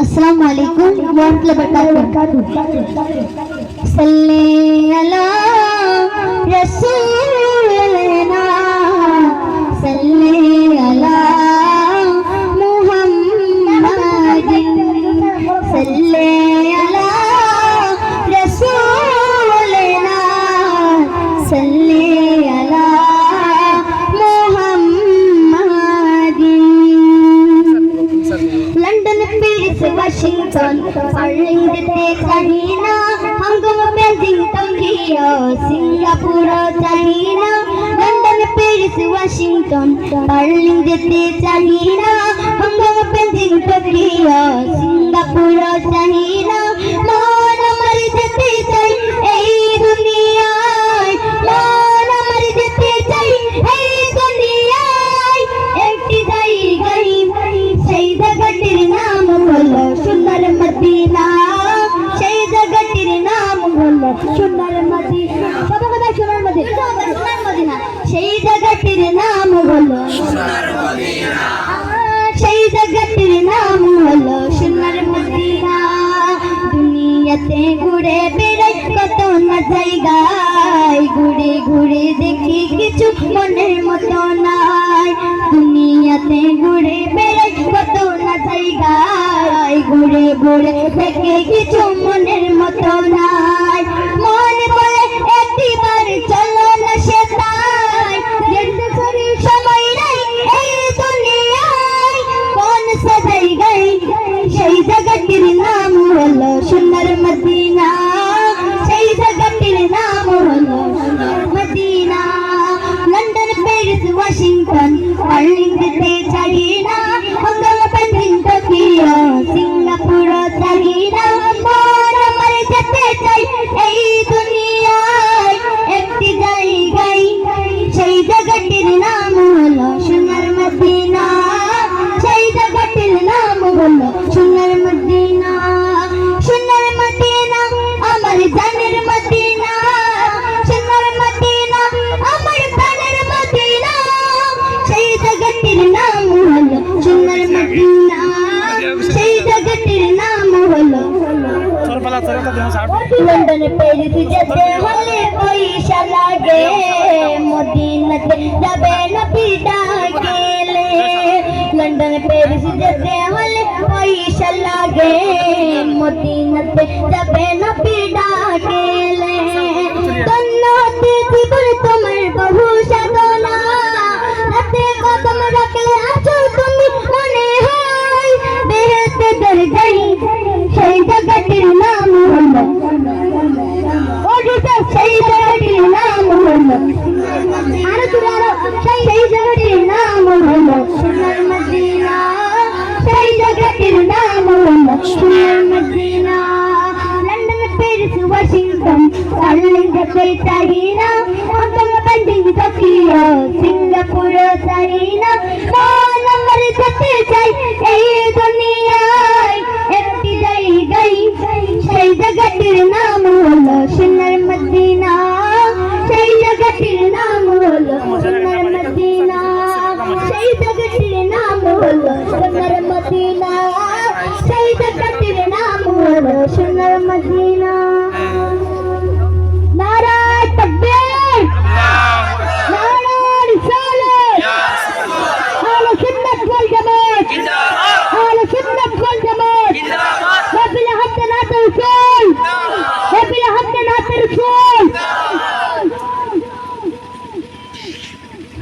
আসসালামু আলাইকুম ওয়া রাহমাতুল্লাহি ওয়া বারাকাতুহু London Paris Washington Arlington China Hong Kong Beijing Tokyo Singapore China London Paris Washington Arlington China Hong Kong Beijing Tokyo Singapore সেই জায়গাটির নাম হলো সেই জায়গাটির নাম হলো সুন্দর মদিনা। দুনিয়াতে ঘুরে বেড়াই কত না জায়গায় ঘুরে ঘুরে দেখি কিছু মনের মতো নাই। দুনিয়াতে ঘুরে বেড়াই কত না জায়গায় ঘুরে ঘুরে দেখে কিছু মনের মতো নাই। के हमें कोई शलागे मदीनत जबे नबी डाके ले लंदन पेरिस जते हले कोई शलागे मदीनत जबे नबी डाके ले Arlington China Hong Kong Beijing Tokyo Singapore China মন আমার যেতে চাই এই দুনিয়ায় একটি জায়গায় সেই জায়গাটির নাম হলো সোনার মদিনা সেই জায়গাটির নাম হলো সোনার মদিনা সেই জায়গাটির নাম হলো সোনার মদিনা সেই জায়গাটির নাম হলো সোনার মদিনা